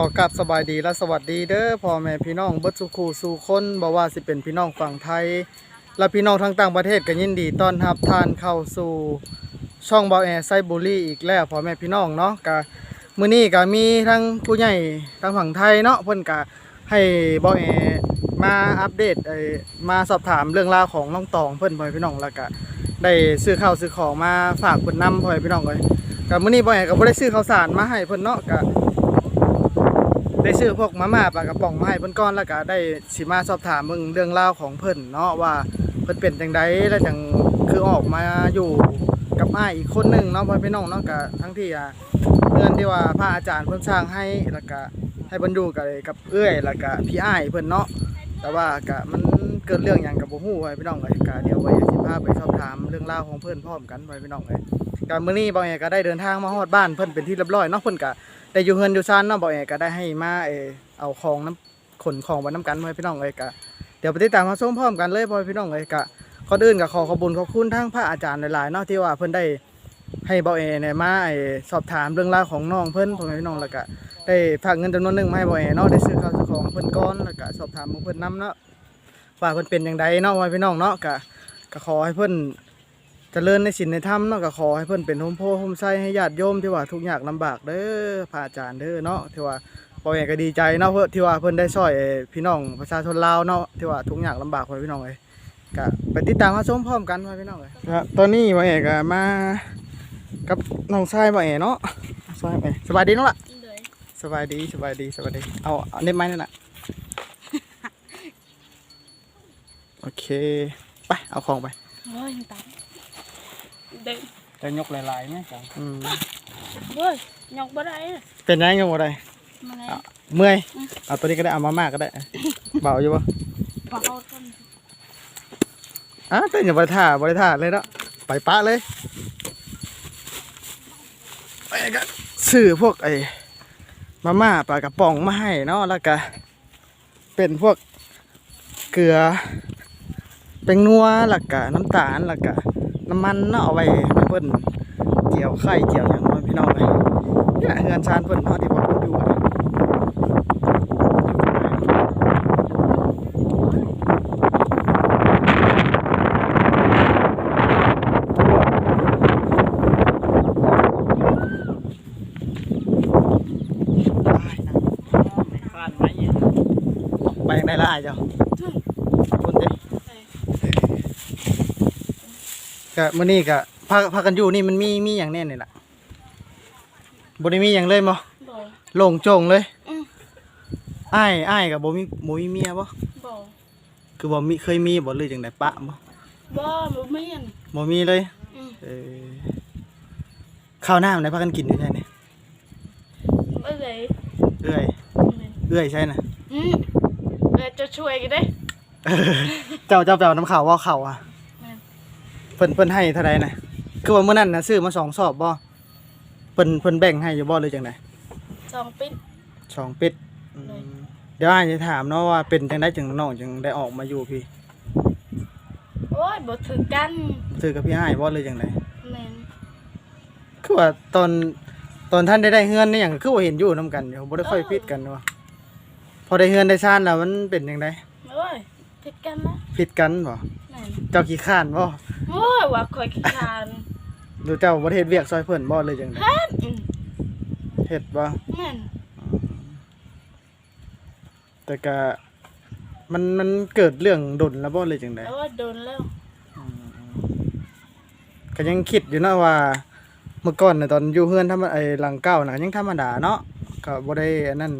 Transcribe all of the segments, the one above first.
อกลับสบายดีและสวัสดีเด้อพ่อแม่พี่น้องเบิดสุขูสู่คนบ่ว่าสิเป็นพี่น้องฝั่งไทย และพี่น้องทางต่างประเทศก็ยินดีต้อนรับทานเข้าสู่ช่องเบาแอร์ไซบุรีอีกแล้วพ่อแม่พี่น้องเนาะก็มื้อนี้ก็มีทั้งผู้ใหญ่ทางฝั่งไทยเนาะเพิ่นก็ให้เบาแอร์มาอัปเดตเอ่อมาสอบถามเรื่องราวของน้องตองเพิ่นพ่อแม่พี่น้องแล้วก็ได้ซื้อข้าวซื้อของมาฝากเพิ่นนำพ่อแม่พี่น้องเลยก็มื้อนี้เบาแอร์ก็บ่ได้ซื้อข้าวสารมาให้เพิ่นเนาะก็ ได้ซื้อพวกมาม่าปลากระป๋องมาให้เพิ่นก้อนแล้วก็ได้สิมาสอบถามเบิ่งเรื่องราวของเพิ่นเนาะว่าเพิ่นเป็นจังไดแล้วจังคือออกมาอยู่กับอ้ายอีกคนหนึ่งเนาะพ่อพี่น้องเนาะก็ทั้งที่อะเงินที่ว่าพระอาจารย์เพิ่นสร้างให้แล้วก็ให้เพิ่นอยู่กับกับเอื้อยแล้วก็พี่อ้ายเพิ่นเนาะแต่ว่าก็มันเกิดเรื่องหยังกับบ่ฮู้ไว้พี่น้องเอ้ยก็เดี๋ยวไว้สิพาไปสอบถามเรื่องราวของเพิ่นพร้อมกันไว้พี่น้องเอ้ยก็มื้อนี้บางแอก็ได้เดินทางมาฮอดบ้านเพิ่นเป็นที่เรียบร้อยเนาะเพิ่นก็ ได้อยู่เฮือนอยู่ซานเนาะบ่แอก็ได้ให้มาเออเอาของน้ำขนของไว้น้ำกันไว้พี่น้องเอ้ยกะเดี๋ยวไปติดตามมาชมพร้อมกันเลยพ่อพี่น้องเอ้ยกะก่อนอื่นก็ขอขอบคุญขอบคุณทั้งพระอาจารย์หลายๆเนาะที่ว่าเพิ่นได้ให้บ่แอเนี่ยมาไอสอบถามเรื่องราวของน้องเพิ่นพ่อแม่พี่น้องแล้วก็ได้ฝากเงินจำนวนหนึ่งมาให้บ่แอเนาะได้ซื้อข้าวซื้อของเพิ่นก่อนแล้วก็สอบถามของเพิ่นนํเนาะว่าเพิ่นเป็นจังไดเนาะพ่อพี่น้องเนาะก็ก็ขอให้เพิ่น เจริญในศีลในธรรมเนาะก็ขอให้เพิ่นเป็นโฮมโพโฮมไซให้ญาติโยมที่ว่าทุกข์ยากลำบากเด้อพระอาจารย์เด้อเนาะที่ว่าพ่อแม่ก็ดีใจเนาะเพื่อที่ว่าเพิ่นได้ช่วยพี่น้องประชาชนลาวเนาะที่ว่าทุกข์ยากลำบากพ่อพี่น้องเอ้ยก็ไปติดตามมาชมพร้อมกันพ่อพี่น้องเอ้ยครับตอนนี้พ่อแม่ก็มากับน้องชายพ่อแม่เนาะน้องชายพ่อแม่สบายดีเนาะล่ะเลยสบายดีสบายดีสบายดีเอาเอาเน็ตไม้นั่นน่ะโอเคไปเอาของไป โอ้ยตาย เดินจะยกหลายๆไหมจ๊ะอืมเฮ้ยยกบ่ได้อะเป็นยังไงบ่ได้มาไงอะเมื่อยเอาตัวนี้ก็ได้เอามาม่าก็ได้ เบาอยู่ปะพอเขาต้นอะเต้นอย่าบริท่าบริท่าเลยเนาะไปปะเลยไปก็ซื้อพวกไอ้มาม่าปลากระป๋องมาให้เนาะแล้วก็เป็นพวกเกลือเป็นนัวแล้วก็น้ำตาลแล้วก็ น้ำมันเนาะเอาไว้ให้เพิ่นเจียวไข่เจียวหยังเนาะพี่น้องเลยเนี่ยเฮือนชานเพิ่นเนาะที่ว่าเพิ่นอยู่อะไหมเนี่ะอาเจ้าคนเด้ ก็มื้อนี้ก็พาพากันอยู่นี่มันมีมีอย่างแน่นี่ล่ะบ่ได้มีหยังเลยบ่บ่โล่งโจ่งเลยอืมอ้ายอ้ายก็บ่มีบ่มีเมียบ่บ่คือบ่มีเคยมีบ่หรือจังไดปะบ่บ่บ่แม่นบ่มีเลยอืมเออข้าวน้ำได้พากันกินอยู่ใช่นี่บ่เลยเอื้อยแม่นเอื้อยใช่น่ะอืมเออจะช่วยกันได้เจ้าเจ้าไปเอาน้ำข้าวว่าข้าวอะแม่นเพิ่นเพิ่นให้เท่าใดน่ะคือว่ามื้อนั้นน่ะซื้อมาสองสอบบ่เพิ่นเพิ่นแบ่งให้อยู่บ่หรือจังไดสองปิ้นสองเป็ดอืมเลยเดี๋ยวอ้ายจะถามเนาะว่าเป็นจังไดจึงน้องจึงได้ออกมาอยู่พี่โอ้ยบ่ถือกันซื้อกับพี่อ้ายบ่เลยจังไดแม่นคือว่าตอนตอนท่านได้ได้เฮือนนี่หยังคือว่าเห็นอยู่นํกันอยู่บ่ได้ค่อยพิดกันว่าพอได้เฮือนได้ซ่านแล้วมันเป็นจังไดโอ้ยผิดกันนะพิดกันบ่แม่น เจ้าขี้ข้านบ่โอ้ยว่าคอยขี้คร้านหรือเจ้าบ่ได้เฮ็ดเวียกซอยเพิ่นบ่เลยจังไดฮัดอืมเฮ็ดบ่แม่นแต่ก็มันมันเกิดเรื่องดนแล้วบ่เลยจังไดโอ้ยโดนแล้วก็ยังคิดอยู่นะว่า เมื่อก่อนน่ะตอนอยู่เฮือนทำไอ้หลังเก่าน่ะก็ยังธรรมดาเนาะก็บ่ได้อันนั้น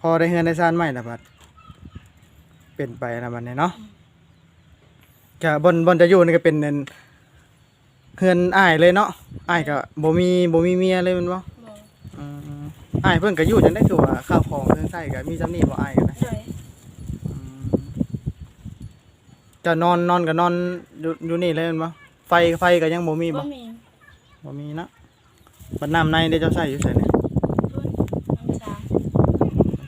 พอได้เฮือนได้ซ่านใหม่ล่ะบัดเป็นไปแล้วบัดนี้เนาะ ก็บนบนจะอยู่นี่ก็เป็นอันเฮือนอ้ายเลยเนาะอ้ายก็บ่มีบ่มีเมียเลยแมันบ่บ่อืมอ้ายเพิ่นก็อยู่จังได้คือว่าข้าวของเครื่องใช้ก็มีจำนี้บ่อ้ายก็ได้เลยอืมจะนอนนอนก็นอนอยู่อยู่นี่เลยแมันบ่ไฟไฟก็ยังบ่มีบ่บ่มีบ่มีเนาะบัดน้ำในได้เจ้าใช้อยู่ไสเนี่ยทุนน้ำชา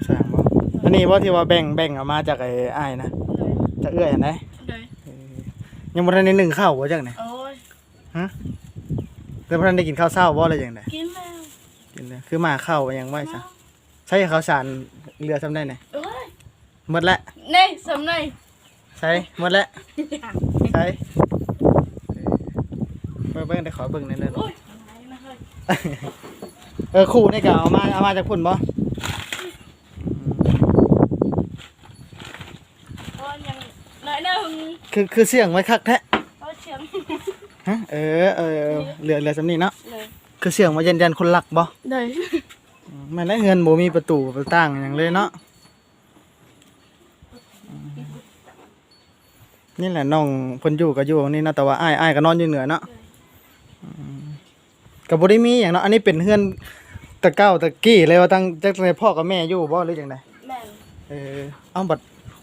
สร้างบ่อันนี้บ่ที่ว่าแบ่งแบ่งเอามาจากไอ้อ้ายนะเลยจะเอื้อยอันไหนเล ยยังบ่ทันได้นึ่งข้าวบ่จังได๋โอ้ยแต่บ่ทันได้กินข้าวเช้าบ่เลยจังได๋กินแล้วกินเลยคือมาข้าวยังไว้ซะใช้ข้าวสารเรือทำได้ไหนโอ้ยหมดแล้วนี่สำในใช้หมดแล้วใช้เบิ่งเบิ่งได้ขอเบิ่งหนิดนึงโอ้ยไหนนะเฮ้ย เออคู่นี่ก็เอามาเอามาจากพุ่นบ่ โอ้ยยังหน่อยหนึง คือคือเสียงไว้คักแท้โอ้ยเชียงฮะเออเออเรือเรือสำนี้เนาะเลยคือเสียงมายันยันคนหลักบ่เลยแม่นแล้วเฮือนบ่มีประตูประต่างหยังเลยเนาะนี่แหละน้องเพิ่นอยู่ก็อยู่นี่เนาะแต่ว่าอ้ายอ้ายก็นอนอยู่เหนือเนาะอืมก็บ่ได้มีหยังเนาะอันนี้เป็นเฮือนตะเก้าตะกี้เลยว่าตั้งจักในพ่อกับแม่อยู่บ่หรือจังไดแม่นเออเอ้าบัด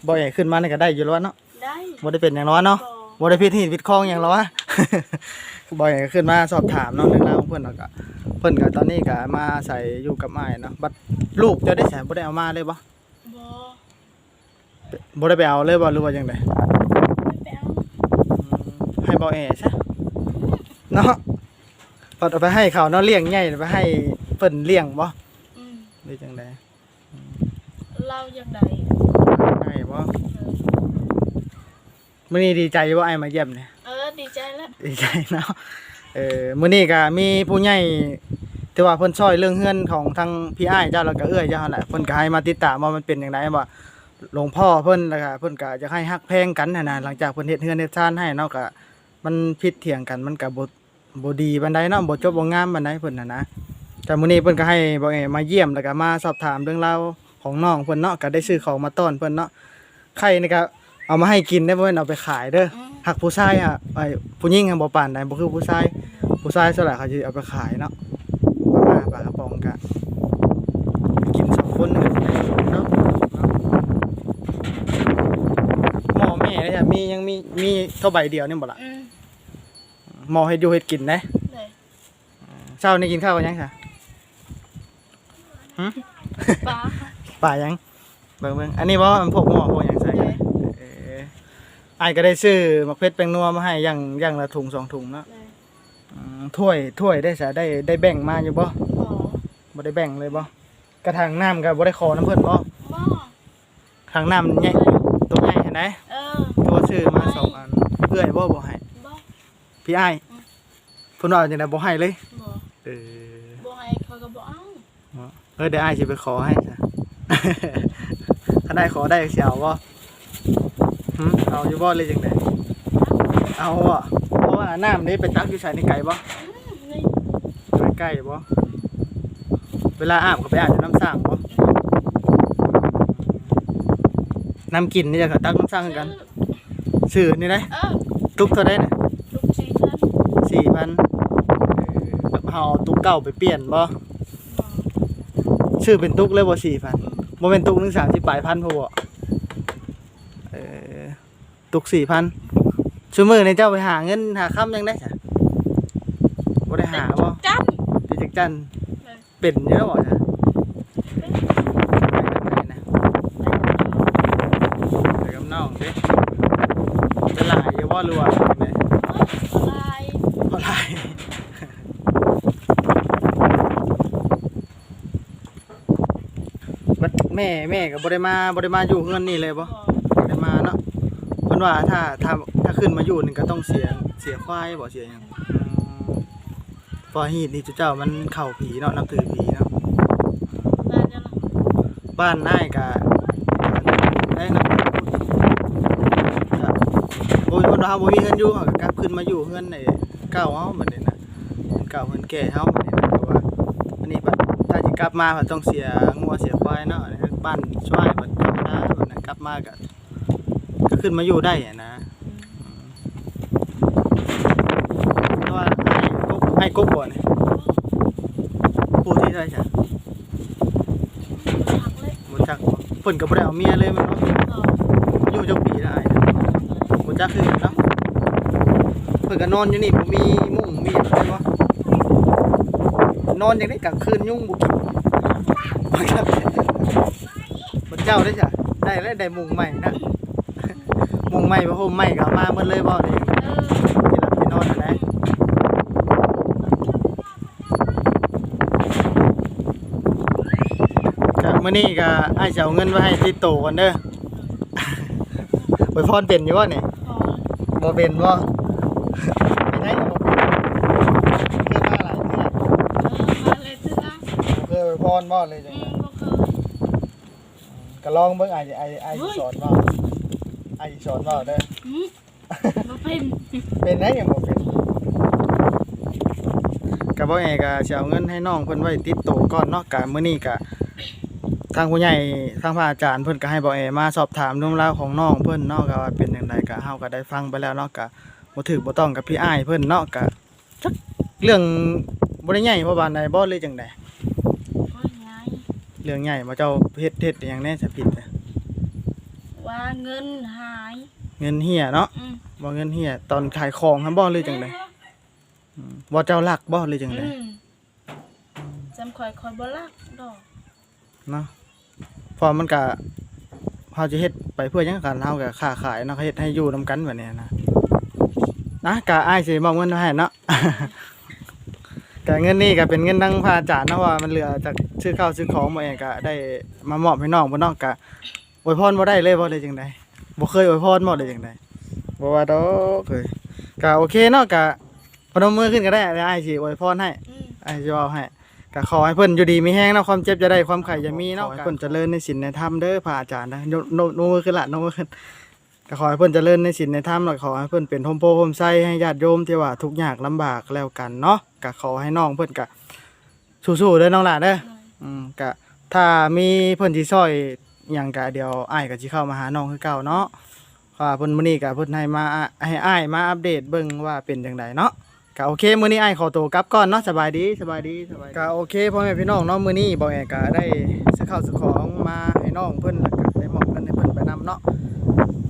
บ่ใหญ่ขึ้นมานี่ก็ได้อยู่แล้ววะเนาะ ได้บ่ได้เป็นหยังน้อยเนาะบ่บ่ได้พิดหินพิดคลองหยังหรอวะ บ่อยขึ้นมาสอบถามเนาะเรื่องราวของเพิ่นแล้วก็เพิ่นก็ตอนนี้ก็มาอาศัยอยู่กับอ้ายเนาะบัดลูกเจะได้ใส่บ่ได้เอามาเลยบ่บ่บ่ได้ไปเอาเลยบ่หรือว่าจังไดไม่ไปเอาให้บ่แอซะเนาะพอเอาไปให้เขาเนาะเลี้ยงใหญ่ไปให้เพิ่นเลี้ยงบ่อืมหรือจังไดเรายังไดได้บ่ มื้อนี้ดีใจบ่อ้ายมาเยี่ยมเนี่ยเออดีใจแล้วดีใจเนาะเออมื้อนี้ก็มีผู้ใหญ่ที่ว่าเพิ่นช่วยเรื่องเฮือนของทางพี่อ้ายเจ้าแล้วก็เอื้อยเจ้าหั่นแหละเพิ่นก็ให้มาติดตามว่ามันเป็นจังไดว่าหลวงพ่อเพิ่นแล้วก็เพิ่นก็จะให้ฮักแพงกันนั่นน่ะหลังจากเพิ่นเฮ็ดเฮือนเฮ็ดชานให้เนาะก็มันผิดเถียงกันมันก็บ่บ่ดีปานใดเนาะบ่จบบ่งามปานใดเพิ่นน่ะนะแต่มื้อนี้เพิ่นก็ให้บ่เอมาเยี่ยมแล้วก็มาสอบถามเรื่องราวของน้องเพิ่นเนาะก็ได้ซื้อของมาต้อนเพิ่นเนาะไข่นี่ก็ เอามาให้กินได้บ่แม่นเอาไปขายเด้ออืมหักผู้ชายอะไอ้ผู้หญิงอะบ่ปานใดบ่คือผู้ชายผู้ชายส่วนใหญ่เขาจะเอาไปขายเนาะมาม่าปลากระป๋องกะกินสองคนนึงเนาะหม้อแม่เนี่ยมียังมีมีเท่าใบเดียวนี่บ่ล่ะอืมหม้อเฮ็ดอยู่เฮ็ดกินนะเลยเช้านี่กินข้าวกันยังค่ะป้า ป่ายังเบิ่งเบิ่งอันนี้บ่มันพวกหม้อพวกหยังใส่เลยเออ อ้ายก็ได้ซื้อมะเพชรแป้งนัวมาให้อย่างอย่างละถุงสองถุงเนาะเลยอืมถ้วยถ้วยได้ซะได้ได้แบ่งมาอยู่บ่บ่บ่ได้แบ่งเลยบ่กระถางน้ำก็บ่ได้ขอน้ำเพิ่นบ่บ่ทางน้ำใหญ่ตัวใหญ่เห็นไหมเออตัวซื้อมาสองอันเอื้อยบ่บ่ให้บ่พี่อ้ายอืมเพิ่นว่าจังได๋บ่ให้เลยบ่เออบ่ให้เขาก็บ่เอาเออเดี๋ยวอ้ายสิไปขอให้จ้ะถ้าได้ขอได้สิเอาบ่ หึเอาอยู่บ่เลยจังได๋เอาบ่เพราะว่าน้ำนี้ไปตักอยู่ไสในไก่บ่อืมนี่อยู่ใกล้บ่เวลาอาบก็ไปอาบอยู่น้ำสร้างบ่น้ำกินนี่จะก็ตักน้ำสร้างคือกันชื่อนี่นะเออตุกเท่าไดน่ะลูกชีท่านสี่พันเฮาเอาตุกเก่าไปเปลี่ยนบ่บ่ชื่อเป็นตุกเลยบ่สี่พันบ่เป็นตุกหนึ่งสามสิบปลายพันพอบ่เออ ตุกสี่พันชั่วมือในเจ้าไปหาเงินหาค่ำยังได้จ้ะบ่ได้หาบ่จันดิจักจันเลยเป็นเยอะบ่จ้ะไปกับน้องเด้เป็นหลายอยู่บ่หรือว่าจังไดอะไรบ่หลายบัดแม่แม่ก็บ่ได้มาบ่ได้มาอยู่เฮือนนี่เลยบ่บ่บ่ได้มาเนว่าถ้าถ้าถ้าขึ้นมาอยู่นี่ก็ต้องเสียเสียควายบ่เสียหยังเพอฮีดนี่จุเจ้ามันเข้าผีเนาะนับถือผีเนาะได้จังล่ะบ้านนายก็ได้นับถือโอ้ยคนเราบ่มีเฮือนอยู่เขาก็กลับขึ้นมาอยู่เฮือนในเก่าเฮาบัดนี้นะเฮือนเก่าเฮือนแก่เฮาบัดนี้นะแต่ว่าอันนี้บัดถ้าสิกลับมาก็ต้องเสียงัวเสียควายเนาะบ้านช่วยบัดธรรมดาบัดนั้นกลับมาก็ก็ ขึ้นมาอยู่ได้อะนะเพราะว่าไอ้กบไอ้กบบ่เนี่ยผู้ที่ได้จ้ะหักเลยบ่จักบ่เพิ่นก็บ่ได้เอาเมียเลยแมันเนาะบ่อยู่จักปีได้บ่จักคือกันเนาะเพิ่นก็นอนอยู่นี่บ่มีมุ้งมีหยังเลยบ่นอนอย่างนี้กลางคืนยุงบ่กินบ่จักบ่เจ้าได้จ้ะได้แล้วได้มุ้งใหม่นะ มุ้งใหม่บ่ห่มใหม่ก็เอามาหมดเลยบ่นี่เออที่หลับที่นอนนั่นแหละก็มื้อนี้ก็อ้ายจะเอาเงินไว้ให้ติดโตก่อนเด้อ ไว้พรเป็นอยู่บ่นี่พอบ่เป็นบ่เป็นไงบ่เคยมาหลายเทื่อเออมาเลยซื้อนะเคยไว้พรบ่เลยจังอืได๋มบ่เคยก็ลองเบิ่งอ้ายอ้ายอ้ายสิสอนบ่ อ้ายสิสอนบ่เด้ออืมบ่เป็นเป็นได้ยังบ่เป็นก็บ่แอก็สิเอาเงินให้น้องเพิ่นไว้ติดโตก่อนเนาะก็มื้อนี้ก็ทางผู้ใหญ่ทางพระอาจารย์เพิ่นก็ให้บ่แอมาสอบถามเรื่องราวของน้องเพิ่นเนาะก็ว่าเป็นจังไดก็เฮาก็ได้ฟังไปแล้วเนาะก็บ่ถูกบ่ต้องกับพี่อ้ายเพิ่นเนาะก็จักเรื่องบ่ได้ใหญ่เพราะบานใดบ่เลยจังได โอ้ยยายเรื่องใหญ่บ่เจ้าเฮ็ดเฮ็ดอหยังแน่จะผิดน่ะ ว่าเงินหายเงินเหียเนาะอืมบ่เงินเหียตอนขายของหั่นบ่เลยจังไดอืมบ่เจ้าลักบ่เลยจังไดอืมจำข่อยข่อยบ่รักดอกเนาะเพอมันก็เฮาจะเฮ็ดไปเพื่อหยังกันเฮาก็ค้าขายเนาะก็เฮ็ดให้อยู่นํกันแบบนี้นะนะกะอ้ายสิมอบเงินให้เนาะแต่เงินนี่ก็เป็นเงินทั้งพระอาจารย์เนาะว่ามันเหลือจากซื้อข้าวซื้อของมาเองก็ได้มามอบให้น้องบ่น้องก็ อวยพรบ่ได้เลยบ่ได้จังไดบ่เคยอวยพรบ่ได้จังไดบ่ว่าดอกเคยก็โอเคเนาะก็พนมมือขึ้นก็ได้แล้วอ้ายสิอวยพรให้อืมไอ้เจ้าให้ก็ขอให้เพิ่นอยู่ดีมีแห้งเนาะความเจ็บจะได้ความไข่จะมีเนาะขอให้เพิ่นเจริญในศีลในธรรมเด้อพระอาจารย์นะโนโนโนมือขึ้นละโนมือขึ้นก็ขอให้เพิ่นเจริญในศีลในธรรมแล้วก็ขอให้เพิ่นเป็นทมโพทมไส้ให้ญาติโยมที่ว่าทุกข์ยากลำบากแล้วกันเนาะก็ขอให้น้องเพิ่นก็สู้ๆเด้อน้องหล่ะเด้ออืมก็ถ้ามีเพิ่นสิช่วย หยังก็เดี๋ยวอ้ายก็สิเข้ามาหาน้องคือเก่าเนาะว่าเพิ่นมื้อนี้ก็เพิ่นให้มาให้อ้ายมาอัปเดตเบิ่งว่าเป็นจังไดเนาะก็โอเคมื้อนี้ไอ้ายขอตัวกลับก่อนเนาะสบายดีสบายดีสบายก็โอเคพ่อแม่พี่น้องเนาะมื้อนี้บ่แอก็ได้ซื้อข้าวซื้อของมาให้น้องเพิ่นแล้วก็ได้มอบเงินให้เพิ่นไปนำเนาะ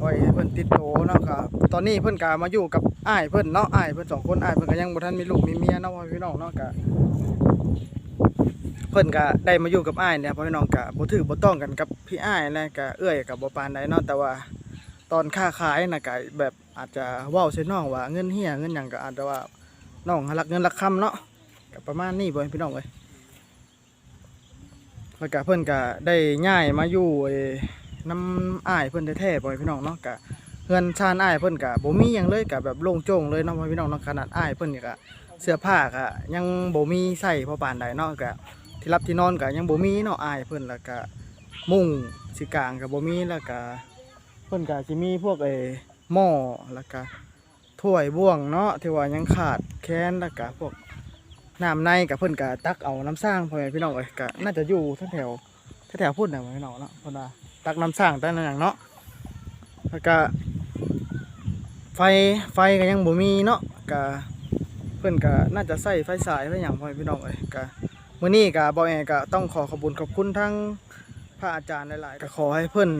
ไว้ให้เพิ่นติดโตเนาะครับตอนนี้เพิ่นก็มาอยู่กับอ้ายเพิ่นเนาะอ้ายเพิ่นสองคนอ้ายเพิ่นก็ยังบ่ทันมีลูกมีเมียเนาะพ่อแม่พี่น้องเนาะก็ พิ่นก็ได้มาอยู่กับอ้ายเนี่ยพ่อพี่น้องก็บ่ถือบ่ต้องกันกับพี่อ้ายนะก็เอื้อยก็บ่ปานใดเนาะแต่ว่าตอนค้าขายนะก็แบบอาจจะเว้าใส่น้องว่าเงินเฮียเงินหยังก็อาจจะว่าน้องหารักเงินรักคำเนาะก็ประมาณนี้บ่พี่น้องเอ้ยแล้วก็เพิ่นก็ได้ย้ายมาอยู่ไอ้น้ำอ้ายเพิ่นแท้ๆบ่พี่น้องเนาะก็เฮือนชานอ้ายเพิ่นก็บ่มีหยังเลยก็แบบโล่งโจ้งเลยเนาะบ่ให้พี่น้องเนาะขนาดอ้ายเพิ่นนี่ก็เสื้อผ้าก็ยังบ่มีใส่พอปานใดเนาะก็ ที่รับที่นอนก็ยังบ่มีเนาะอ้ายเพิ่นแล้วก็มุ้งสิกลางก็บ่มีแล้วก็เพิ่นก็สิมีพวกไอ้หม้อแล้วก็ถ้วยบ่วงเนาะที่ว่ายังขาดแค้นแล้วก็พวกน้ำในกับเพิ่นก็ตักเอาน้ำสร้างพ่อแม่พี่น้องเอ้ยก็น่าจะอยู่แถวแถวๆพุ่นน่ะพ่อแม่พี่น้องเนาะเพิ่นว่าตักน้ำสร้างแต่นั่นอย่างเนาะแล้วก็ไฟไฟก็ยังบ่มีเนาะก็เพิ่นก็น่าจะใส่ไฟสายไฟหยังพ่อแม่พี่น้องเอ้ยก็ มื้อนี้ก็บ่แอก็ต้องขอขอบคุณขอบคุณทั้งพระอาจารย์หลาย ๆ ก็ขอให้เพิ่อน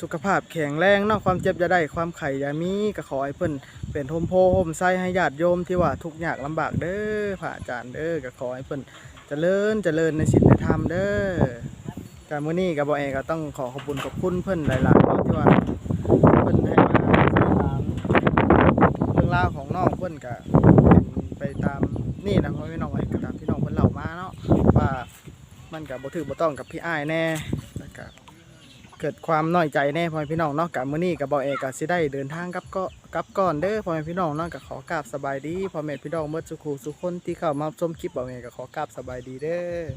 สุขภาพแข็งแรงนาะความเจ็บอย่าได้ความไข้อย่ามีก็ขอให้เพิ่อนเป็นโฮมโพโฮมไซให้ญาติโยมที่ว่าทุกข์ยากลำบากเด้อพระอาจารย์เด้อก็ขอให้เพิ่อนเจริญเจริญในศีลในธรรมเด้อการมื้อนี้ก็บ่เองก็ต้องขอขอบคุณขอบคุณเพิ่อนหลายๆเนาะที่ว่าเพิ่อนให้มาถามเรื่องราวของน้องเพิ่อนก็เป็นไปตามนี่นะพ่อพี่น้องเอ้ก็ตามที่น้องเพิ่อนเล่ามาเนาะ ว่ามันกับบถือบ่ต้องกับพี่อ้ายแน่แล้วก็เกิดความน้อยใจแน่พ่อแม่พี่น้องเนาะกับมื้อนี้กับบ่เอกก็สิได้เดินทางกับก็กลับก่อนเด้อพ่อแม่พี่น้องเนาะก็ขอกราบสบายดีพ่อแม่พี่น้องเมื่อสุขูสุคนที่เข้ามาชมคลิปบ่เอกก็ขอกราบสบายดีเด้อ